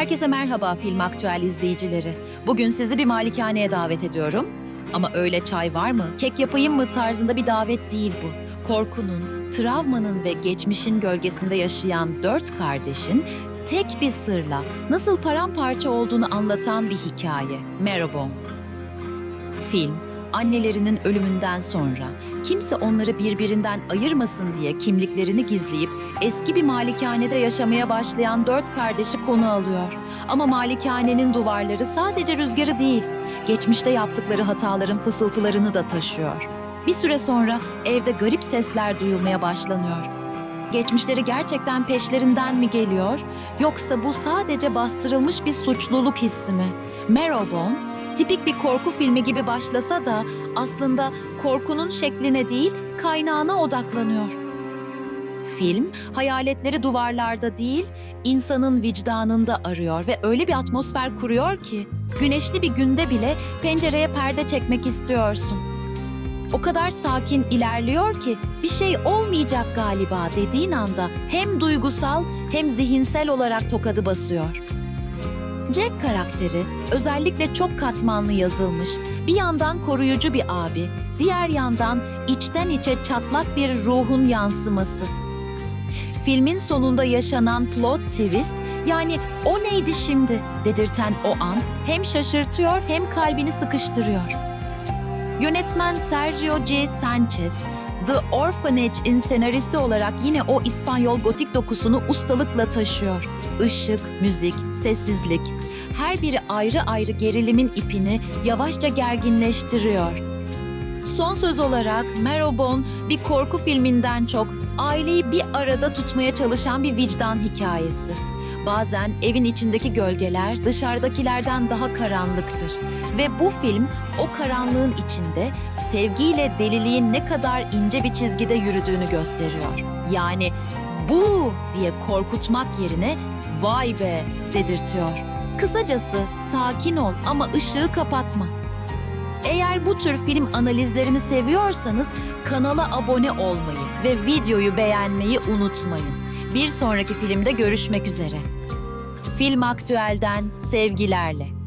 Herkese merhaba Film Aktüel izleyicileri. Bugün sizi bir malikaneye davet ediyorum. Ama öyle çay var mı, kek yapayım mı tarzında bir davet değil bu. Korkunun, travmanın ve geçmişin gölgesinde yaşayan dört kardeşin tek bir sırla nasıl paramparça olduğunu anlatan bir hikaye. Marrowbone. Film, annelerinin ölümünden sonra kimse onları birbirinden ayırmasın diye kimliklerini gizleyip eski bir malikanede yaşamaya başlayan dört kardeşi konu alıyor. Ama malikanenin duvarları sadece rüzgarı değil, geçmişte yaptıkları hataların fısıltılarını da taşıyor. Bir süre sonra evde garip sesler duyulmaya başlanıyor. Geçmişleri gerçekten peşlerinden mi geliyor yoksa bu sadece bastırılmış bir suçluluk hissi mi? Marrowbone tipik bir korku filmi gibi başlasa da aslında korkunun şekline değil kaynağına odaklanıyor. Film hayaletleri duvarlarda değil insanın vicdanında arıyor ve öyle bir atmosfer kuruyor ki güneşli bir günde bile pencereye perde çekmek istiyorsun. O kadar sakin ilerliyor ki bir şey olmayacak galiba dediğin anda hem duygusal hem zihinsel olarak tokadı basıyor. Jack karakteri özellikle çok katmanlı yazılmış. Bir yandan koruyucu bir abi, diğer yandan içten içe çatlak bir ruhun yansıması. Filmin sonunda yaşanan plot twist yani o neydi şimdi dedirten o an hem şaşırtıyor hem kalbini sıkıştırıyor. Yönetmen Sergio G. Sanchez, The Orphanage'in senaristi olarak yine o İspanyol gotik dokusunu ustalıkla taşıyor. Işık, müzik, sessizlik, her biri ayrı ayrı gerilimin ipini yavaşça gerginleştiriyor. Son söz olarak Marrowbone bir korku filminden çok aileyi bir arada tutmaya çalışan bir vicdan hikayesi. Bazen evin içindeki gölgeler dışarıdakilerden daha karanlıktır ve bu film o karanlığın içinde sevgiyle deliliğin ne kadar ince bir çizgide yürüdüğünü gösteriyor. Yani bu diye korkutmak yerine vay be dedirtiyor. Kısacası sakin ol ama ışığı kapatma. Eğer bu tür film analizlerini seviyorsanız kanala abone olmayı ve videoyu beğenmeyi unutmayın. Bir sonraki filmde görüşmek üzere. Film Aktüel'den sevgilerle.